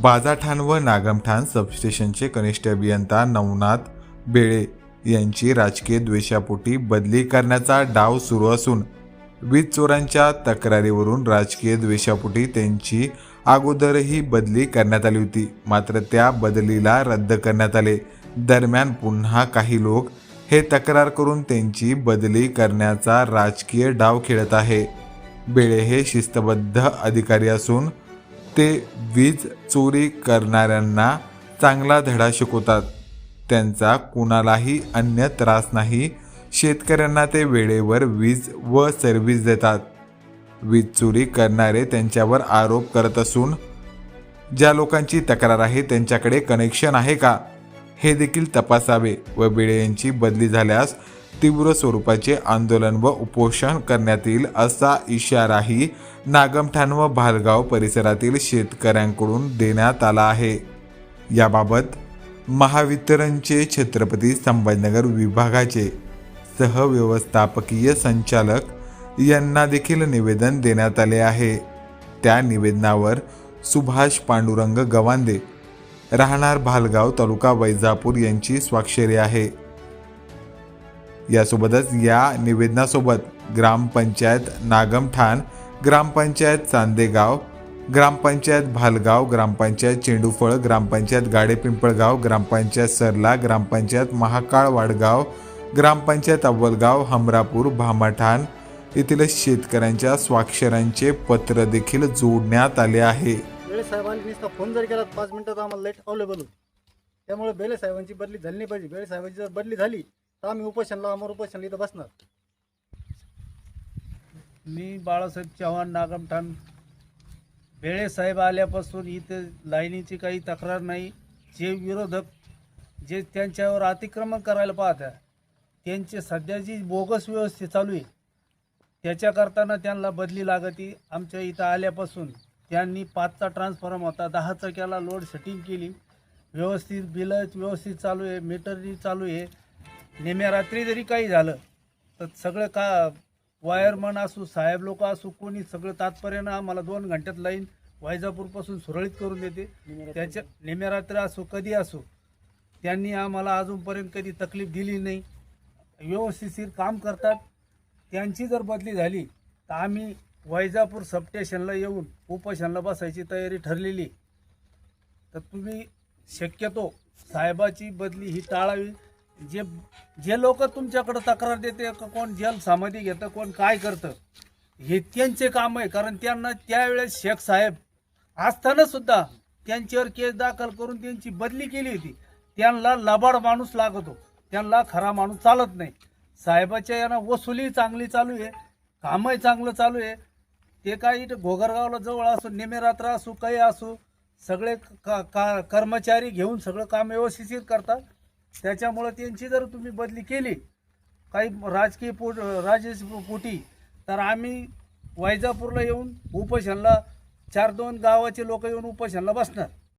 बाजाठाण व नागमठाण सबस्टेशनचे कनिष्ठ अभियंता नवनाथ बेळे यांची राजकीय द्वेषापोटी बदली करण्याचा डाव सुरू असून वीज चोरांच्या तक्रारीवरून राजकीय द्वेषापोटी त्यांची अगोदरही बदली करण्यात आली होती. मात्र त्या बदलीला रद्द करण्यात आले. दरम्यान पुन्हा काही लोक हे तक्रार करून त्यांची बदली करण्याचा राजकीय डाव खेळत आहे. बेळे हे शिस्तबद्ध अधिकारी असून ते वीज चोरी करणाऱ्यांना चांगला धडा शिकवतात. त्यांचा कुणालाही अन्य त्रास नाही. शेतकऱ्यांना ते वेळेवर वीज व सर्व्हिस देतात. वीज चोरी करणारे त्यांच्यावर आरोप करत असून ज्या लोकांची तक्रार आहे त्यांच्याकडे कनेक्शन आहे का? हे देखील तपासावे व वेळेची यांची बदली झाल्यास तीव्र स्वरूपाचे आंदोलन व उपोषण करण्यात येईल असा इशाराही नागमठाण व भालगाव परिसरातील शेतकऱ्यांकडून देण्यात आला आहे. याबाबत महावितरणचे छत्रपती संभाजीनगर विभागाचे सहव्यवस्थापकीय संचालक यांना देखील निवेदन देण्यात आले आहे. त्या निवेदनावर सुभाष पांडुरंग गवांदे राहणार भालगाव तालुका वैजापूर यांची स्वाक्षरी आहे. यासोबतच या निवेदनासोबत ग्रामपंचायत नागमठाण ग्रामपंचायत चांदेगाव ग्रामपंचायत भालगाव ग्रामपंचायत चेंडूफळ ग्रामपंचायत गाडेपिंपळगाव ग्रामपंचायत सरला ग्रामपंचायत महाकाळ वाडगाव ग्रामपंचायत अव्वलगाव हमरापूर भामाठाण येथील शेतकऱ्यांच्या स्वाक्षऱ्यांचे पत्र देखील जोडण्यात आले आहे. बेले साहेबांनी नुसता फोन जर केला पाच मिनिटात आम्हाला लाइट अवेलेबल होती. त्यामुळे बेले साहेबांची बदली झाली नाही पाहिजे. बेले साहेबांची जर बदली झाली तर आम्ही उपोषणला अमर उपोषणला इथं बसणार. मी बाळासाहेब चव्हाण नागमठाण भेळे साहेब आल्यापासून इथे लाईनीची काही तक्रार नाही. जे विरोधक जे त्यांच्यावर अतिक्रमण करायला पाहत्या त्यांची सध्या जी बोगस व्यवस्था चालू आहे त्याच्या करताना त्यांना बदली लागती. आमच्या इथं आल्यापासून त्यांनी पाचचा ट्रान्सफॉर्म होता. दहाचा केला लोड सेटिंग केली. व्यवस्थित बिलं व्यवस्थित चालू आहे मीटरही चालू आहे. नेम्या रात्री जरी काही झालं तर सगळं का वायरमन असू साहेब लोक असू कोणी सगळं तात्पर्यानं आम्हाला दोन घंट्यात लाईन वायजापूरपासून सुरळीत करून देते. त्याच्या नेम्या रात्र असो कधी असो त्यांनी आम्हाला अजूनपर्यंत कधी तकलीफ दिली नाही. व्यवस्थितशीर काम करतात. त्यांची जर बदली झाली तर आम्ही वैजापूर सबस्टेशनला येऊन उपोषणला बसायची तयारी ठरलेली. तर तुम्ही शक्यतो साहेबाची बदली ही टाळावी. जे जे लोक तुमच्याकडं तक्रार देते कोण जल समाधी घेतं कोण काय करतं हे त्यांचे काम आहे. कारण त्यांना त्यावेळेस शेख साहेब असताना सुद्धा त्यांच्यावर केस दाखल करून त्यांची बदली केली होती. त्यांना लबाड माणूस लागतो. त्यांना खरा माणूस चालत नाही. साहेबाच्या यांना वसुली चांगली चालू आहे. कामही चांगलं चालू आहे. ते काही इथं घोगरगावला जवळ असो निमेरात्र असू काही असू सगळे का का कर्मचारी घेऊन सगळं काम व्यवस्थित करतात. त्याच्यामुळं त्यांची जर तुम्ही बदली केली काही राजकीय पोट राजेश पोटी तर आम्ही वैजापूरला येऊन उपोषणला चार दोन गावाचे लोक येऊन उपोषणला बसणार.